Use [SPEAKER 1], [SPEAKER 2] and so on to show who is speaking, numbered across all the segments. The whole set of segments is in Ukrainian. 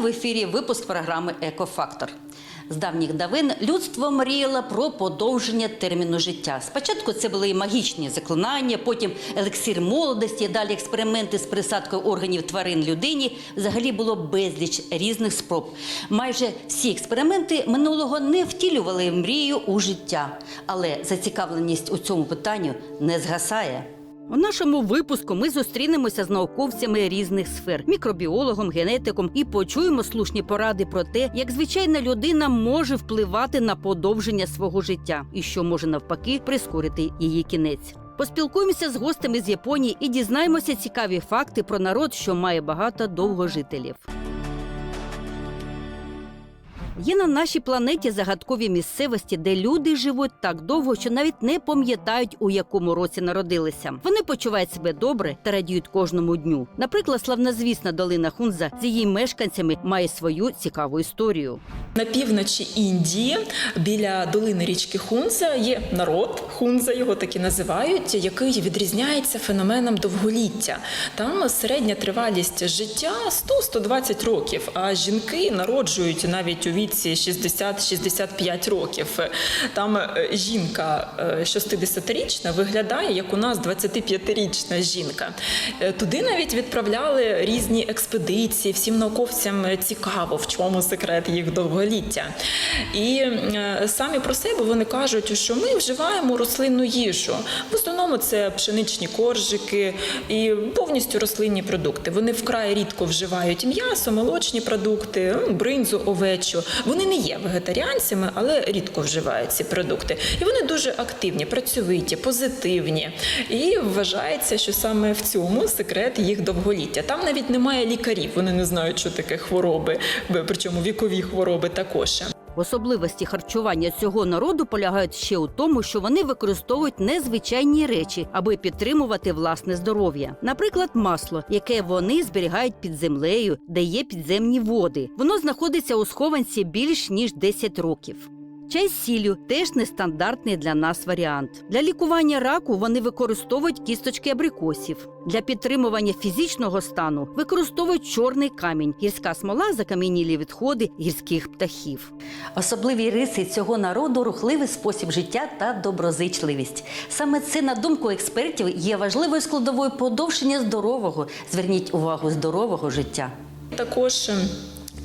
[SPEAKER 1] в ефірі випуск програми Екофактор. З давніх давин людство мріяло про подовження терміну життя. Спочатку це були магічні заклинання, потім елексир молодості, далі експерименти з присадкою органів тварин людині. Взагалі було безліч різних спроб. Майже всі експерименти минулого не втілювали мрію у життя, але зацікавленість у цьому питанню не згасає. У нашому випуску ми зустрінемося з науковцями різних сфер, мікробіологом, генетиком і почуємо слушні поради про те, як звичайна людина може впливати на подовження свого життя і що може навпаки прискорити її кінець. Поспілкуємося з гостями з Японії і дізнаємося цікаві факти про народ, що має багато довгожителів. Є на нашій планеті загадкові місцевості, де люди живуть так довго, що навіть не пам'ятають, у якому році народилися. Вони почувають себе добре та радіють кожному дню. Наприклад, славнозвісна долина Хунза з її мешканцями має свою цікаву історію.
[SPEAKER 2] На півночі Індії біля долини річки Хунза є народ, Хунза його так і називають, який відрізняється феноменом довголіття. Там середня тривалість життя 100-120 років, а жінки народжують навіть у віці 60-65 років. Там е, жінка е, 60-річна виглядає як у нас 25-річна жінка. Е, Туди навіть відправляли різні експедиції. Всім науковцям цікаво, в чому секрет їх довголіття. І е, самі про себе вони кажуть, що ми вживаємо рослинну їжу. В основному це пшеничні коржики і повністю рослинні продукти. Вони вкрай рідко вживають м'ясо, молочні продукти, бринзу, овечу. Вони не є вегетаріанцями, але рідко вживають ці продукти. І вони дуже активні, працьовиті, позитивні. І вважається, що саме в цьому секрет їх довголіття. Там навіть немає лікарів, вони не знають, що таке хвороби, причому вікові хвороби також.
[SPEAKER 1] Особливості харчування цього народу полягають ще у тому, що вони використовують незвичайні речі, аби підтримувати власне здоров'я. Наприклад, масло, яке вони зберігають під землею, де є підземні води. Воно знаходиться у схованці більш ніж 10 років. Чай з сіллю теж нестандартний для нас варіант. Для лікування раку вони використовують кісточки абрикосів. Для підтримування фізичного стану використовують чорний камінь, гірська смола, закам'янілі відходи гірських птахів. Особливі риси цього народу рухливий спосіб життя та доброзичливість. Саме це, на думку експертів, є важливою складовою подовження здорового. Зверніть увагу здорового життя.
[SPEAKER 2] Також е,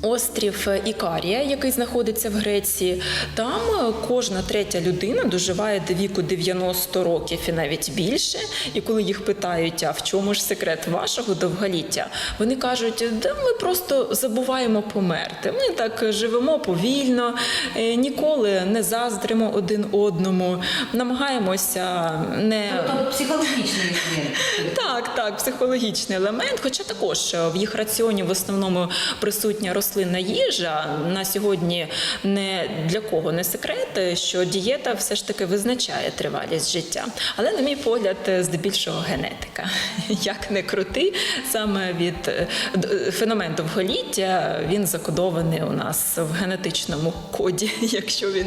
[SPEAKER 2] острів Ікарія, який знаходиться в Греції, там е, кожна третя людина доживає до віку 90 років і навіть більше. І коли їх питають, а в чому ж секрет вашого довголіття, вони кажуть, да ми просто забуваємо померти. Ми так живемо повільно, е, ніколи не заздримо один одному, намагаємося не
[SPEAKER 1] психологічний
[SPEAKER 2] так, так, психологічний елемент. Хоча також в їх раціоні в основному присутня рослинна їжа. На сьогодні не для кого не секрет, що дієта все ж таки визначає тривалість життя. Але, на мій погляд, здебільшого генетика. Як не крути, саме від е, феномен довголіття він закодований у нас в генетичному коді, якщо він,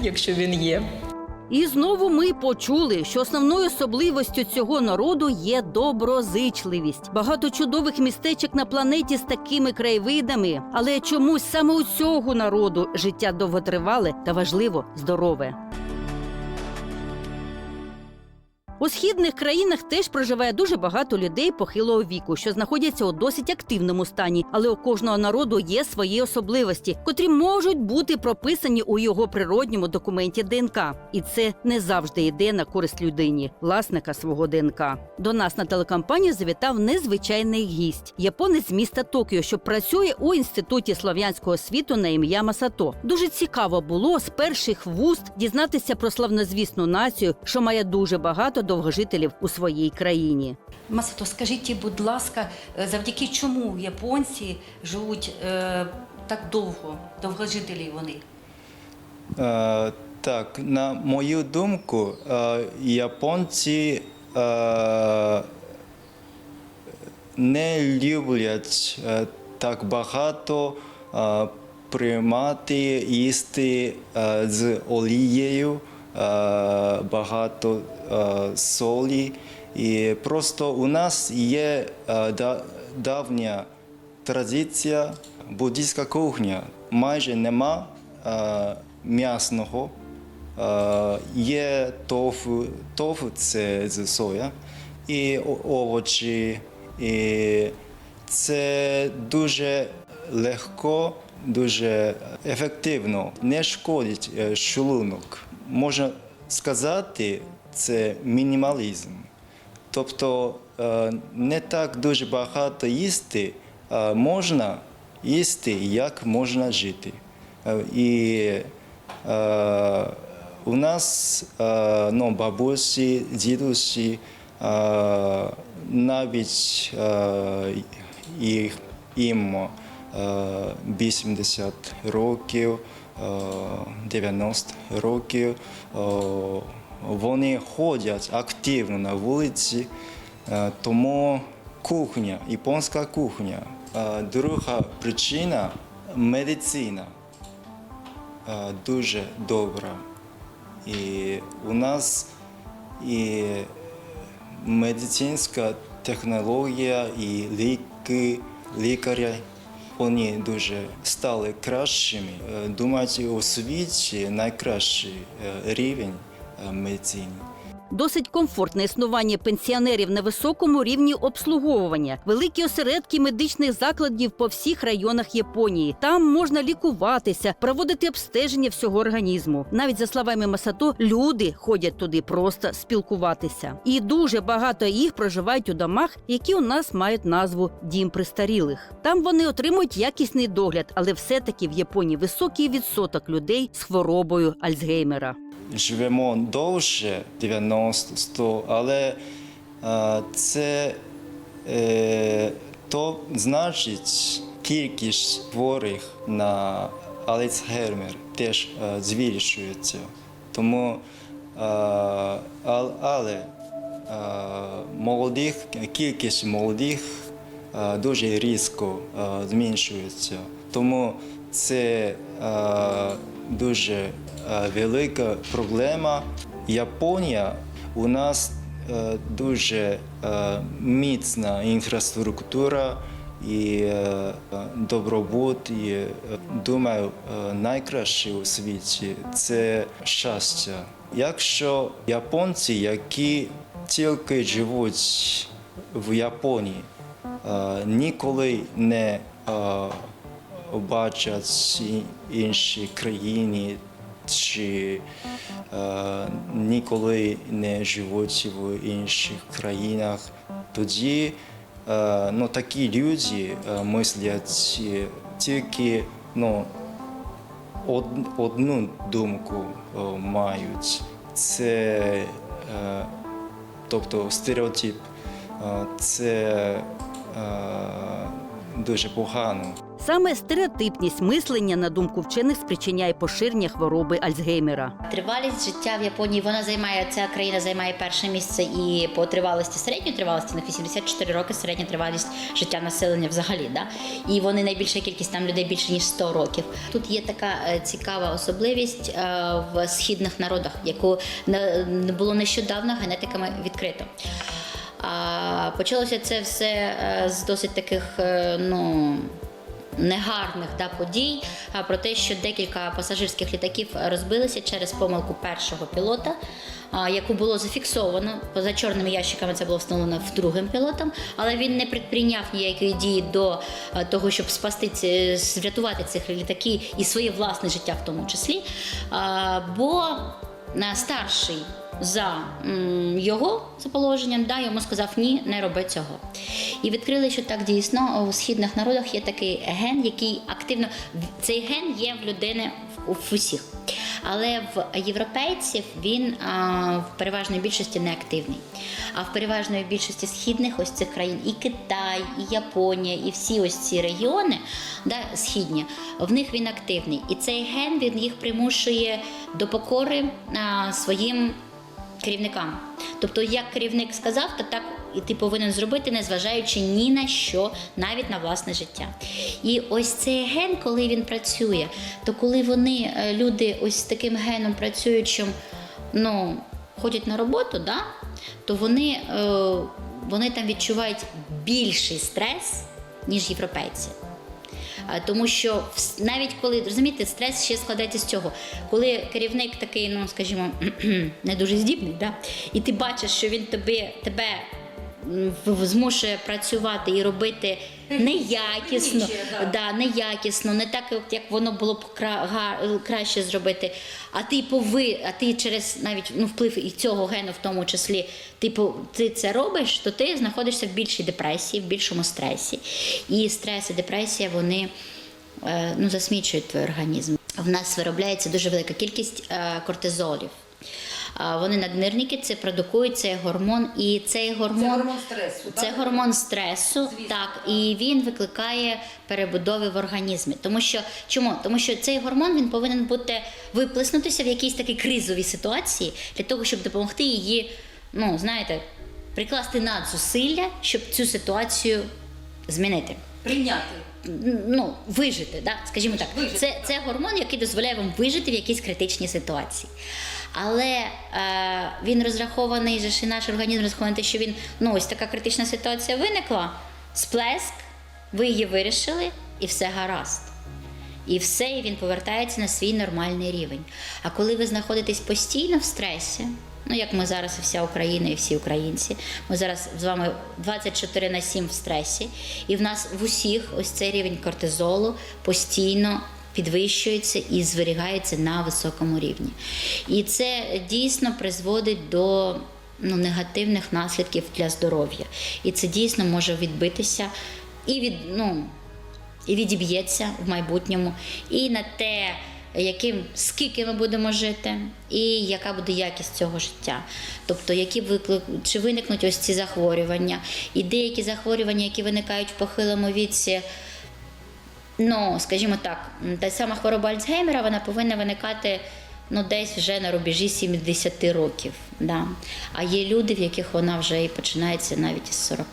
[SPEAKER 2] якщо він є.
[SPEAKER 1] І знову ми почули, що основною особливостю цього народу є доброзичливість. Багато чудових містечок на планеті з такими краєвидами, але чомусь саме у цього народу життя довготривале та важливо здорове. У східних країнах теж проживає дуже багато людей похилого віку, що знаходяться у досить активному стані, але у кожного народу є свої особливості, котрі можуть бути прописані у його природньому документі ДНК. І це не завжди йде на користь людині, власника свого ДНК. До нас на телекомпанію завітав незвичайний гість, японець міста Токіо, що працює у інституті слов'янського світу на ім'я Масато. Дуже цікаво було з перших вуст дізнатися про славнозвісну націю, що має дуже багато довгожителів у своїй країні. Масато, скажіть, будь ласка, е, завдяки чому японці живуть е, так довго, довгожителі вони?
[SPEAKER 3] Е, так, на мою думку, е, японці е, не люблять е, так багато е, приймати їсти е, з олією, багато е, солі. І просто у нас є е, давня традиція буддійська кухня. Майже нема е, м'ясного. Е, є тофу, тофу це з соя, і овочі. І це дуже легко, дуже ефективно, не шкодить е, шлунок. Можна сказати, це мінімалізм. Тобто е, не так дуже багато їсти, а можна їсти, як можна жити. Е, І е, у нас е, ну, бабусі, дідусі, е, навіть е, їм е, 80 років, е, 90 років. е, Вони ходять активно на вулиці, е, тому кухня, японська кухня. Е, Друга причина медицина дуже добра. І у нас і медицинська технологія, і ліки, лікарі, вони дуже стали кращими. Е, Думаю, у світі найкращий е, рівень е, медицини.
[SPEAKER 1] Досить комфортне існування пенсіонерів на високому рівні обслуговування, великі осередки медичних закладів по всіх районах Японії. Там можна лікуватися, проводити обстеження всього організму. Навіть за словами Масато, люди ходять туди просто спілкуватися. І дуже багато їх проживають у домах, які у нас мають назву дім престарілих. Там вони отримують якісний догляд, але все-таки в Японії високий відсоток людей з хворобою Альцгеймера.
[SPEAKER 3] Живемо довше 90-100, але це е, то значить кількість хворих на Альцгеймер теж е, збільшується. Тому, але молодих, кількість молодих дуже різко зменшується. Тому це дуже е, велика проблема. Японія у нас е, дуже е, міцна інфраструктура і добробут. І, думаю, найкраще у світі це щастя. Якщо японці, які тільки живуть в Японії, ніколи не бачать інші країни чи е, ніколи не живуть в інших країнах, тоді е, ну, такі люди е, мислять тільки ну, од, одну думку е, мають. Це е, тобто стереотип. Е, Це е, дуже погано.
[SPEAKER 1] Саме стереотипність мислення, на думку вчених, спричиняє поширення хвороби Альцгеймера.
[SPEAKER 4] Тривалість життя в Японії вона займає ця країна займає перше місце і по тривалості середньої тривалості на 84 роки середня тривалість життя населення взагалі. Да? І вони найбільша кількість там людей більше ніж 100 років. Тут є така е, цікава особливість е, в східних народах, яку не було нещодавно генетиками відкрито. Почалося це все е, з досить таких ну. Негарних да, подій про те, що декілька пасажирських літаків розбилися через помилку першого пілота, яку було зафіксовано поза чорними ящиками. Це було встановлено другим пілотом, але він не предприйняв ніякої дії до того, щоб спасти врятувати цих літаків і своє власне життя, в тому числі. Бо на старший за його за положенням, да, йому сказав ні, не роби цього. І відкрили, що так дійсно у східних народах є такий ген, який активно цей ген є в людини в усіх. Але в європейців він а, в переважної більшості не активний. А в переважної більшості східних ось цих країн і Китай, і Японія, і всі ось ці регіони, да, східні, в них він активний. І цей ген він їх примушує до покори а, своїм керівникам. Тобто, як керівник сказав, то так і ти повинен зробити, незважаючи ні на що, навіть на власне життя. І ось цей ген, коли він працює, то коли вони, е, люди, ось з таким геном працюють, що ну, ходять на роботу, да, то вони, е, вони там відчувають більший стрес, ніж європейці. Тому що навіть коли розумієте, стрес ще складається з цього, коли керівник такий, ну скажімо, не дуже здібний, да? і ти бачиш, що він тобі тебе змушує працювати і робити неякісно,
[SPEAKER 1] да.
[SPEAKER 4] да, неякісно, не так, як воно було б краще зробити. А ти пови, а ти через навіть ну, вплив і цього гену, в тому числі, типу, ти це робиш, то ти знаходишся в більшій депресії, в більшому стресі. І стрес і депресія вони е, ну, засмічують твій організм. В нас виробляється дуже велика кількість е, кортизолів. Вони наднирники, це продукують цей гормон, і цей гормон
[SPEAKER 1] гормон стресу,
[SPEAKER 4] Це
[SPEAKER 1] так?
[SPEAKER 4] гормон стресу, так, і він викликає перебудови в організмі. Тому що чому? Тому що цей гормон він повинен бути виплеснутися в якійсь такій кризовій ситуації для того, щоб допомогти її, ну знаєте, прикласти надзусилля, щоб цю ситуацію змінити.
[SPEAKER 1] Прийняти.
[SPEAKER 4] Ну, вижити, да? скажімо так.
[SPEAKER 1] Вижити,
[SPEAKER 4] це, це гормон, який дозволяє вам вижити в якійсь критичній ситуації. Але е, він розрахований, же і наш організм розрахований, що він, ну, ось така критична ситуація виникла, сплеск, ви її вирішили, і все гаразд. І все, і він повертається на свій нормальний рівень. А коли ви знаходитесь постійно в стресі, ну як ми зараз і вся Україна і всі українці, ми зараз з вами 24 на 7 в стресі, і в нас в усіх ось цей рівень кортизолу постійно підвищується і зберігається на високому рівні. І це дійсно призводить до ну, негативних наслідків для здоров'я. І це дійсно може відбитися і від ну, і відіб'ється в майбутньому, і на те, яким скільки ми будемо жити, і яка буде якість цього життя. Тобто, які виклик, чи виникнуть ось ці захворювання, і деякі захворювання, які виникають в похилому віці. Ну, скажімо так, та сама хвороба Альцгеймера вона повинна виникати ну, десь вже на рубежі 70 років. Да. А є люди, в яких вона вже і починається навіть із 40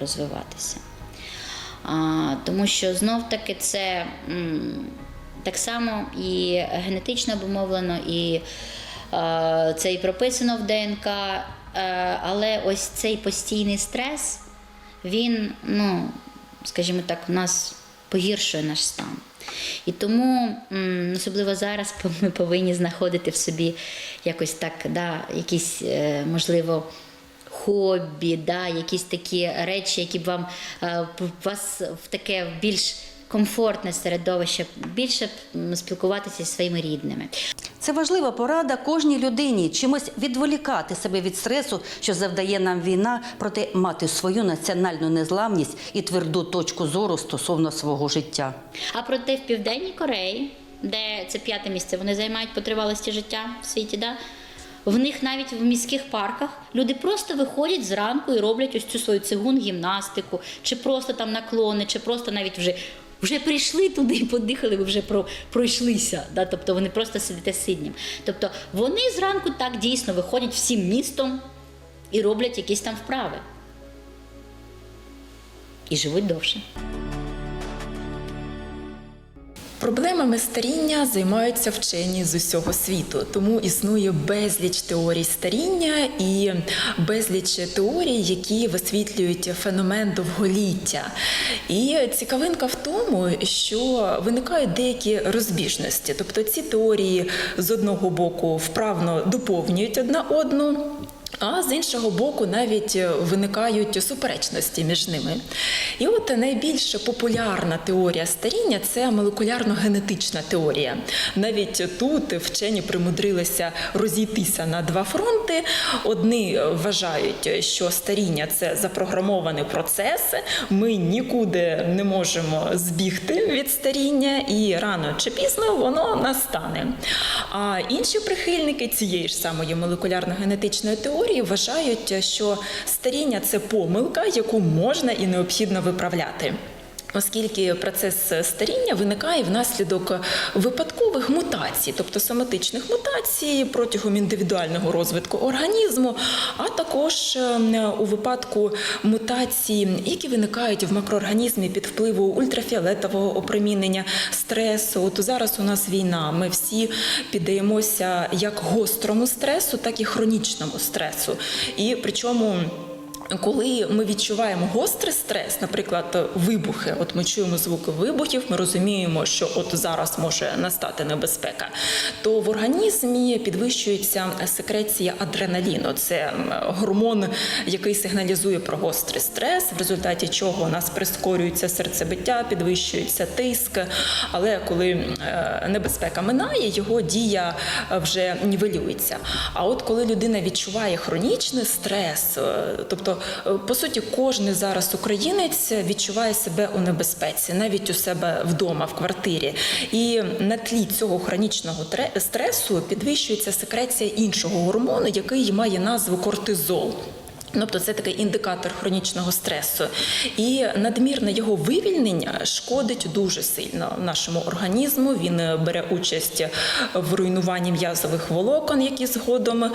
[SPEAKER 4] розвиватися. А, тому що знов таки це м, так само і генетично обумовлено, і е, це і прописано в ДНК, е, але ось цей постійний стрес, він, ну, скажімо так, в нас погіршує наш стан. І тому, особливо зараз, ми повинні знаходити в собі якось так, да, якісь, е, можливо, хобі, да, якісь такі речі, які б вам е, вас в таке більш комфортне середовище, більше спілкуватися зі своїми рідними.
[SPEAKER 1] Це важлива порада кожній людині чимось відволікати себе від стресу, що завдає нам війна, проте мати свою національну незламність і тверду точку зору стосовно свого життя.
[SPEAKER 4] А проте в Південній Кореї, де це п'яте місце, вони займають по тривалості життя в світі. Да? В них навіть в міських парках люди просто виходять зранку і роблять ось цю свою цигун гімнастику, чи просто там наклони, чи просто навіть вже. Вже прийшли туди і подихали, ви вже про, пройшлися. Да? Тобто вони просто сидите сиднім. Тобто вони зранку так дійсно виходять всім містом і роблять якісь там вправи. І живуть довше.
[SPEAKER 2] Проблемами старіння займаються вчені з усього світу, тому існує безліч теорій старіння і безліч теорій, які висвітлюють феномен довголіття. І цікавинка в тому, що виникають деякі розбіжності. Тобто ці теорії з одного боку вправно доповнюють одна одну. А з іншого боку, навіть виникають суперечності між ними. І от найбільш популярна теорія старіння це молекулярно-генетична теорія. Навіть тут вчені примудрилися розійтися на два фронти. Одні вважають, що старіння це запрограмований процес. Ми нікуди не можемо збігти від старіння, і рано чи пізно воно настане. А інші прихильники цієї ж самої молекулярно-генетичної теорії вважають, що старіння це помилка, яку можна і необхідно виправляти. Оскільки процес старіння виникає внаслідок випадкових мутацій, тобто соматичних мутацій протягом індивідуального розвитку організму, а також е, у випадку мутацій, які виникають в макроорганізмі під впливу ультрафіолетового опромінення, стресу. От зараз у нас війна. Ми всі піддаємося як гострому стресу, так і хронічному стресу. І причому. Коли ми відчуваємо гострий стрес, наприклад, вибухи, от ми чуємо звуки вибухів, ми розуміємо, що от зараз може настати небезпека, то в організмі підвищується секреція адреналіну. Це гормон, який сигналізує про гострий стрес, в результаті чого у нас прискорюється серцебиття, підвищується тиск. Але коли е, небезпека минає, його дія е, вже нівелюється. А от коли людина відчуває хронічний стрес, е, тобто, е, по суті, кожен зараз українець відчуває себе у небезпеці, навіть у себе вдома, в квартирі. І на тлі цього хронічного тре- стресу підвищується секреція іншого гормону, який має назву кортизол. Тобто це такий індикатор хронічного стресу. І надмірне його вивільнення шкодить дуже сильно нашому організму. Він е, бере участь в руйнуванні м'язових волокон, які згодом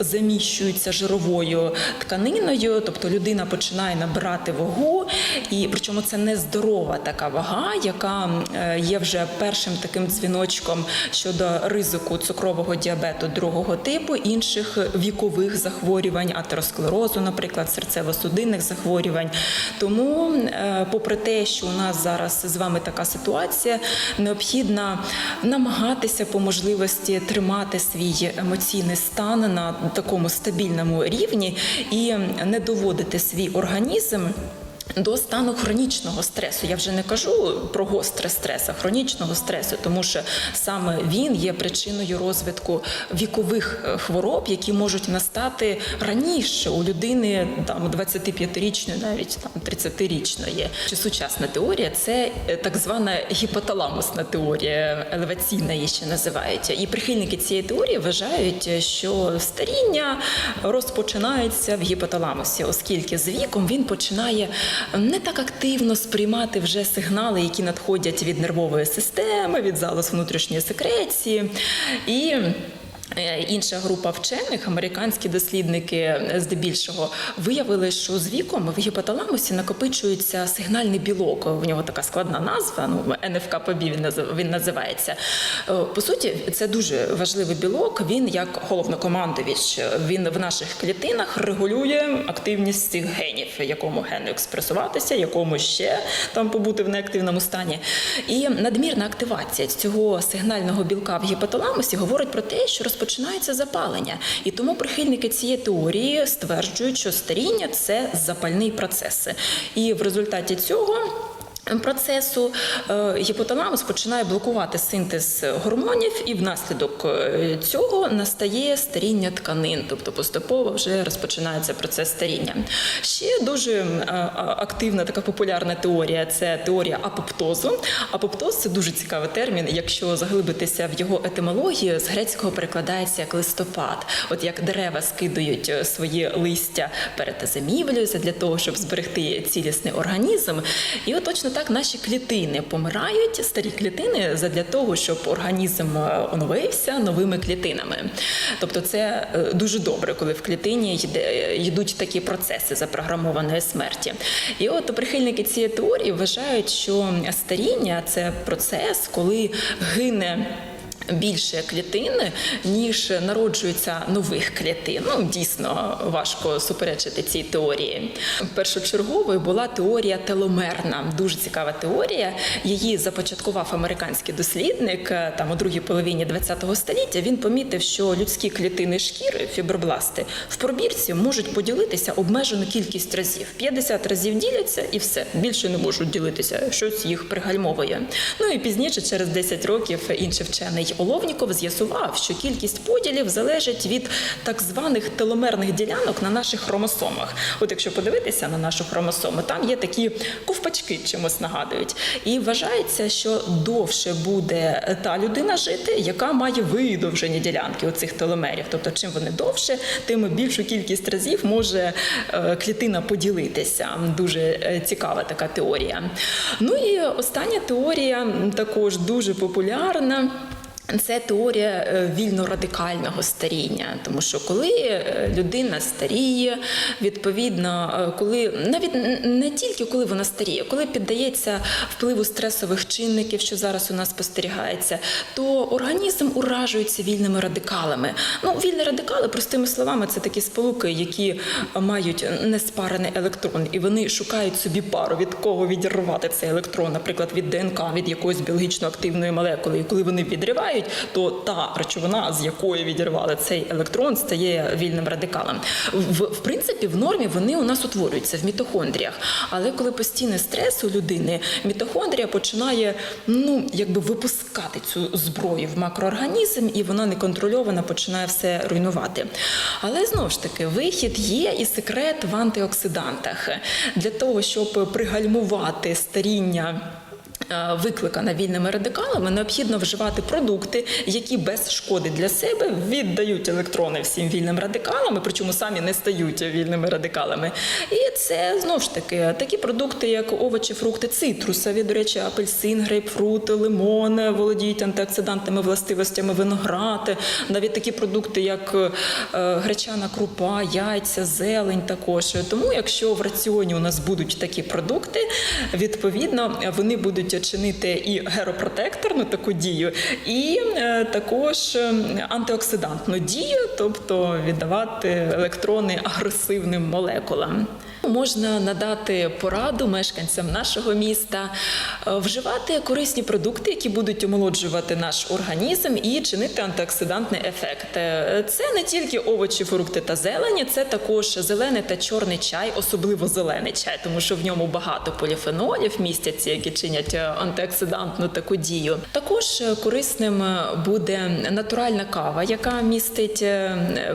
[SPEAKER 2] заміщуються жировою тканиною. Тобто людина починає набирати вагу, і причому це не здорова така вага, яка е, є вже першим таким дзвіночком щодо ризику цукрового діабету другого типу, інших вікових захворювань, атеросклерозу, наприклад, серцево-судинних захворювань. Тому, е, попри те, що у нас зараз з вами така ситуація, необхідно намагатися по можливості тримати свій емоційний стан на такому стабільному рівні і не доводити свій організм. До стану хронічного стресу я вже не кажу про гострий стрес, а хронічного стресу, тому що саме він є причиною розвитку вікових е, хвороб, які можуть настати раніше у людини там 25-річної, навіть там 30-річної. Чи сучасна теорія це е, так звана гіпоталамусна теорія, елеваційна її ще називають. І прихильники цієї теорії вважають, що старіння розпочинається в гіпоталамусі, оскільки з віком він починає не так активно сприймати вже сигнали, які надходять від нервової системи, від залоз внутрішньої секреції. І Інша група вчених, американські дослідники, е, здебільшого виявили, що з віком в гіпоталамусі накопичується сигнальний білок. В нього така складна назва. Ну НФКПБ він він називається. Е, По суті, це дуже важливий білок. Він як головнокомандувач. Він в наших клітинах регулює активність цих генів, якому гену експресуватися, якому ще там побути в неактивному стані. І надмірна активація цього сигнального білка в гіпоталамусі говорить про те, що розпочинається запалення. І тому прихильники цієї теорії стверджують, що старіння це запальний процес. І в результаті цього. Процесу е, гіпоталамус починає блокувати синтез гормонів, і внаслідок е, цього настає старіння тканин, тобто поступово вже розпочинається процес старіння. Ще дуже а- активна така популярна теорія це теорія апоптозу. Апоптоз це дуже цікавий термін. Якщо заглибитися в його етимологію, з грецького перекладається як листопад. От як дерева скидують е, свої листя перед зимівлею для того, щоб зберегти цілісний організм. І от точно так наші клітини помирають, старі клітини задля того, щоб організм е, оновився новими клітинами. Тобто, це е, дуже добре, коли в клітині йде, йдуть такі процеси запрограмованої смерті. І от прихильники цієї теорії вважають, що старіння це процес, коли гине. Більше клітини, ніж народжується нових клітин. Ну дійсно важко суперечити цій теорії. Першочерговою була теорія теломерна. Дуже цікава теорія. Її започаткував американський дослідник е, там у другій половині ХХ століття. Він помітив, що людські клітини шкіри, фібробласти, в пробірці можуть поділитися обмежену кількість разів. 50 разів діляться і все більше не можуть ділитися. Щось їх пригальмовує. Ну і пізніше, через 10 років, інший вчений Оловніков з'ясував, що кількість поділів залежить від так званих теломерних ділянок на наших хромосомах. От якщо подивитися на нашу хромосому, там є такі ковпачки, чимось нагадують. І вважається, що довше буде та людина жити, яка має видовжені ділянки оцих теломерів. Тобто, чим вони довше, тим більшу кількість разів може е, клітина поділитися. Дуже е, цікава така теорія. Ну і остання теорія також дуже популярна. Це теорія е, вільно-радикального старіння, тому що коли е, людина старіє, відповідно, е, коли навіть не тільки коли вона старіє, коли піддається впливу стресових чинників, що зараз у нас спостерігається, то організм уражується вільними радикалами. Ну, вільні радикали, простими словами, це такі сполуки, які мають неспарений електрон, і вони шукають собі пару, від кого відірвати цей електрон, наприклад, від ДНК, від якоїсь біологічно активної молекули. І коли вони відривають, то та речовина, з якої відірвали цей електрон, стає вільним радикалом. В, в принципі, в нормі вони у нас утворюються в мітохондріях. Але коли постійний стрес у людини, мітохондрія починає ну якби випускати цю зброю в макроорганізм, і вона неконтрольовано починає все руйнувати. Але знову ж таки, вихід є і секрет в антиоксидантах для того, щоб пригальмувати старіння. Е, Викликана вільними радикалами, необхідно вживати продукти, які без шкоди для себе віддають електрони всім вільним радикалам, причому самі не стають вільними радикалами. І це знову ж таки такі продукти, як овочі, фрукти, цитрусові, до речі, апельсин, грейпфрут, лимон володіють антиоксидантними властивостями виноград, навіть такі продукти, як е, гречана крупа, яйця, зелень також. Тому, якщо в раціоні у нас будуть такі продукти, відповідно вони будуть чинити і геропротекторну таку дію, і е, також е, антиоксидантну дію, тобто віддавати електрони агресивним молекулам. Можна надати пораду мешканцям нашого міста е, вживати корисні продукти, які будуть омолоджувати наш організм і чинити антиоксидантний ефект. Е, Це не тільки овочі, фрукти та зелені, це також зелений та чорний чай, особливо зелений чай, тому що в ньому багато поліфенолів містяться, які чинять е, антиоксидантну таку дію. Також корисним буде натуральна кава, яка містить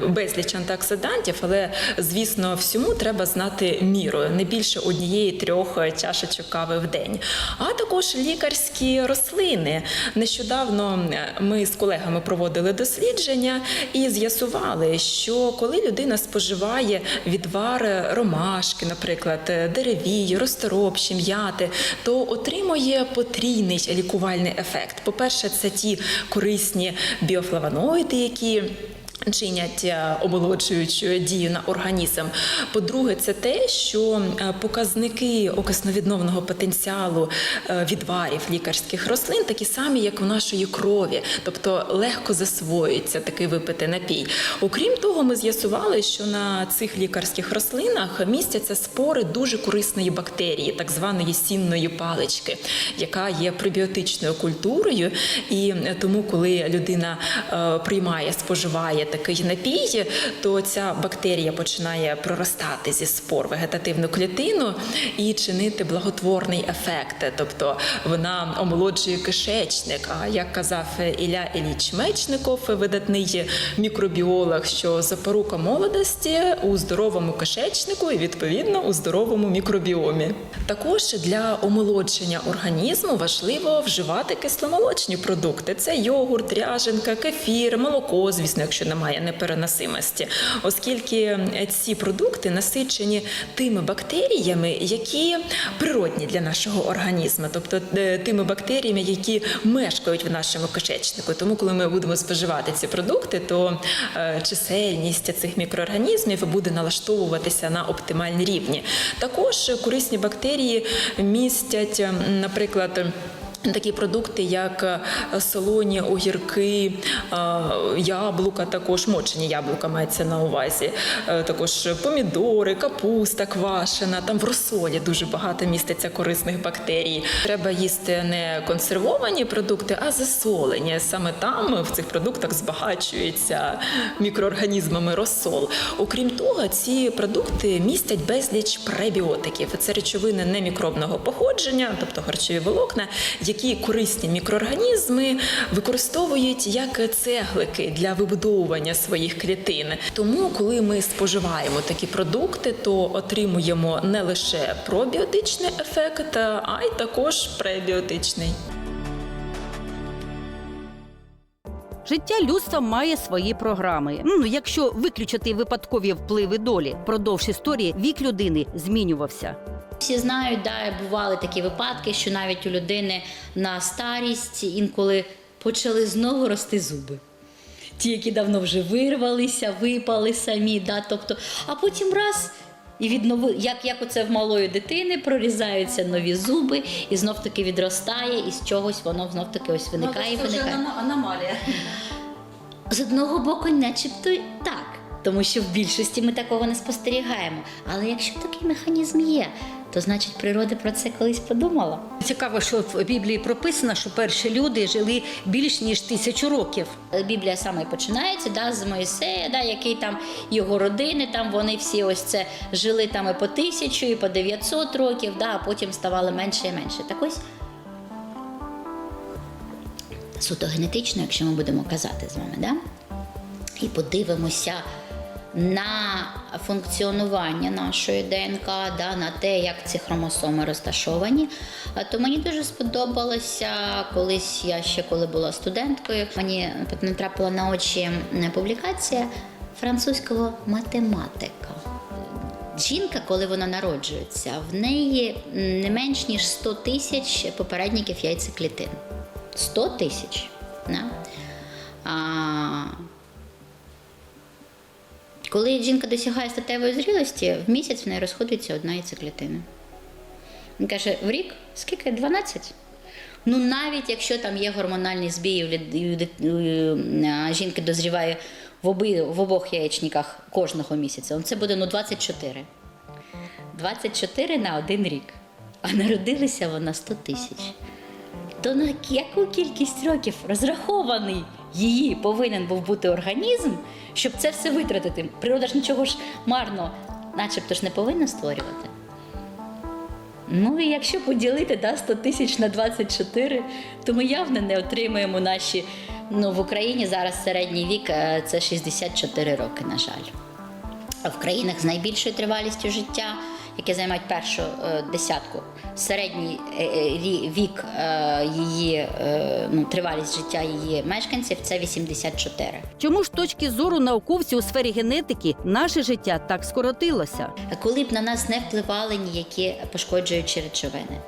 [SPEAKER 2] безліч антиоксидантів, але звісно, всьому треба знати міру, не більше однієї трьох е, чашечок кави в день. А також лікарські рослини. Нещодавно е, ми з колегами проводили дослідження і з'ясували, що коли людина споживає відвар ромашки, наприклад, е, деревій, розторопші, м'яти, то отримує потрійний лікувальний ефект. По-перше, це ті корисні біофлавоноїди, які чинять е, дію на організм. По-друге, це те, що е, показники окисновідновного потенціалу е, відварів лікарських рослин такі самі, як у нашої крові, тобто легко засвоюється такий випитий напій. Окрім того, ми з'ясували, що на цих лікарських рослинах містяться спори дуже корисної бактерії, так званої сінної палички, яка є пребіотичною культурою, і тому, коли людина приймає, споживає такий напій, то ця бактерія починає проростати зі спор вегетативну клітину і чинити благотворний ефект. Тобто вона омолоджує кишечник. А як казав Ілля Іліч Мечников, видатний мікробіолог, що запорука молодості у здоровому кишечнику і відповідно у здоровому мікробіомі. Також для омолодження організму важливо вживати кисломолочні продукти: це йогурт, ряженка, кефір, молоко, звісно, якщо немає непереносимості, оскільки ці продукти насичені тими бактеріями, які природні для нашого організму, тобто е, тими бактеріями, які мешкають в нашому кишечнику. Тому, коли ми будемо споживати ці продукти, то е, чисельність цих мікроорганізмів буде налаштовуватися на оптимальні рівні. Також корисні бактерії містять, наприклад. Такі продукти, як е, солоні, огірки, е, яблука, також мочені яблука мається на увазі, е, також помідори, капуста квашена. Там в розсолі дуже багато міститься корисних бактерій. Треба їсти не консервовані продукти, а засолені. Саме там в цих продуктах збагачується мікроорганізмами розсол. Окрім того, ці продукти містять безліч пребіотиків. Це речовини немікробного походження, тобто харчові волокна, які корисні мікроорганізми використовують як цеглики для вибудовування своїх клітин. Тому, коли ми споживаємо такі продукти, то отримуємо не лише пробіотичний ефект, а й також пребіотичний.
[SPEAKER 1] Життя людства має свої програми. Ну, якщо виключити випадкові впливи долі, продовж історії вік людини змінювався.
[SPEAKER 4] Всі знають, да, бували такі випадки, що навіть у людини на старість інколи почали знову рости зуби. Ті, які давно вже вирвалися, випали самі, да, тобто, а потім раз. І віднови, як, як оце в малої дитини, прорізаються нові зуби, і знов таки відростає, і з чогось воно знов таки ось виникає Це виникає.
[SPEAKER 1] аномалія.
[SPEAKER 4] З одного боку, начебто так, тому що в більшості ми такого не спостерігаємо. Але якщо такий механізм є, то значить природа про це колись подумала.
[SPEAKER 1] Цікаво, що в Біблії прописано, що перші люди жили більш ніж тисячу років.
[SPEAKER 4] Біблія саме починається да, з Моїсея, да, який там його родини, там вони всі ось це жили там і по тисячу, і по 900 років, да, а потім ставали менше і менше. Так ось суто генетично, якщо ми будемо казати з вами, да? і подивимося на функціонування нашої ДНК, да, на те, як ці хромосоми розташовані, то мені дуже сподобалося колись я ще коли була студенткою. Мені натрапила на очі публікація французького математика. Жінка, коли вона народжується, в неї не менш ніж 100 тисяч попередників яйцеклітин. 100 тисяч. Да? Коли жінка досягає статевої зрілості, в місяць в неї розходується одна яйцеклітина. Він каже: в рік скільки? 12? Ну, навіть якщо там є гормональні збій, жінки дозріває в, оби, в обох яєчниках кожного місяця, це буде ну, 24. 24 на один рік. А народилася вона 100 тисяч. То на яку кількість років розрахований її повинен був бути організм, щоб це все витратити? Природа ж нічого ж марно, начебто ж не повинна створювати. Ну і якщо поділити да, 100 тисяч на 24, то ми явно не отримаємо наші. Ну, в Україні зараз середній вік е, це 64 роки, на жаль. А в країнах з найбільшою тривалістю життя, які займають першу е, десятку, середній е, е, вік її ну, тривалість життя її мешканців це 84.
[SPEAKER 1] Чому ж точки зору науковців у сфері генетики наше життя так скоротилося?
[SPEAKER 4] Коли б на нас не впливали ніякі пошкоджуючі речовини,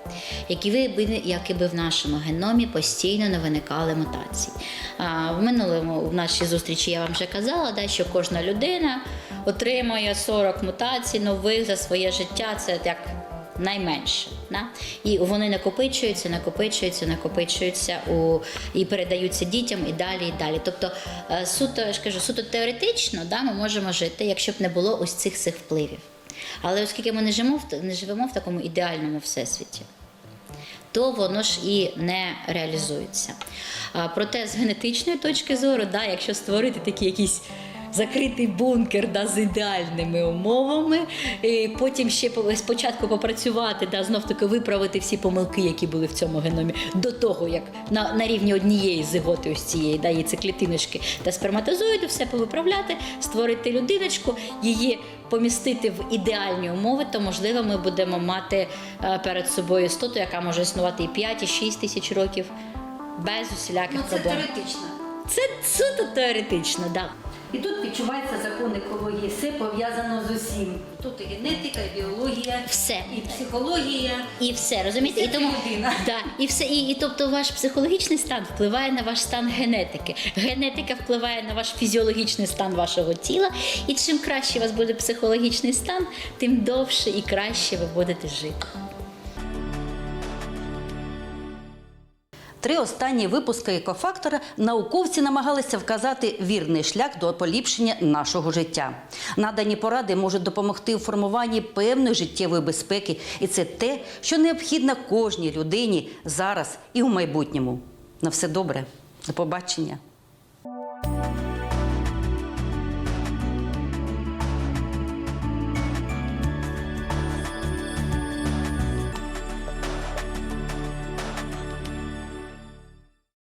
[SPEAKER 4] які би, які би в нашому геномі постійно не виникали мутації. А, в минулому в нашій зустрічі я вам вже казала, що кожна людина отримує 40 мутацій нових за своє життя. Це як найменше. Да? І вони накопичуються, накопичуються, накопичуються у, і передаються дітям і далі, і далі. Тобто, е, суто, я ж кажу, суто теоретично да, ми можемо жити, якщо б не було ось цих цих впливів. Але оскільки ми не живемо, не живемо в такому ідеальному всесвіті, то воно ж і не реалізується. Проте з генетичної точки зору, да, якщо створити такий якийсь закритий бункер да, з ідеальними умовами, і потім ще по- спочатку попрацювати, да, знов таки виправити всі помилки, які були в цьому геномі, до того, як на, на рівні однієї зиготи ось цієї да, яйцеклітиночки та сперматозоїду, все повиправляти, створити людиночку, її помістити в ідеальні умови, то можливо ми будемо мати е, перед собою істоту, яка може існувати і 5, і 6 тисяч років без усіляких проблем.
[SPEAKER 1] теоретично.
[SPEAKER 4] Це суто теоретично, так. Да.
[SPEAKER 1] І тут відчувається закон екології. Все пов'язано з усім. Тут і генетика, і біологія,
[SPEAKER 4] Все.
[SPEAKER 1] і психологія.
[SPEAKER 4] І все, розумієте? І тому
[SPEAKER 1] людина.
[SPEAKER 4] да, і все, і, і тобто ваш психологічний стан впливає на ваш стан генетики. Генетика впливає на ваш фізіологічний стан вашого тіла. І чим краще у вас буде психологічний стан, тим довше і краще ви будете жити.
[SPEAKER 1] Три останні випуски екофактора науковці намагалися вказати вірний шлях до поліпшення нашого життя. Надані поради можуть допомогти у формуванні певної життєвої безпеки, і це те, що необхідно кожній людині зараз і у майбутньому. На все добре, до побачення.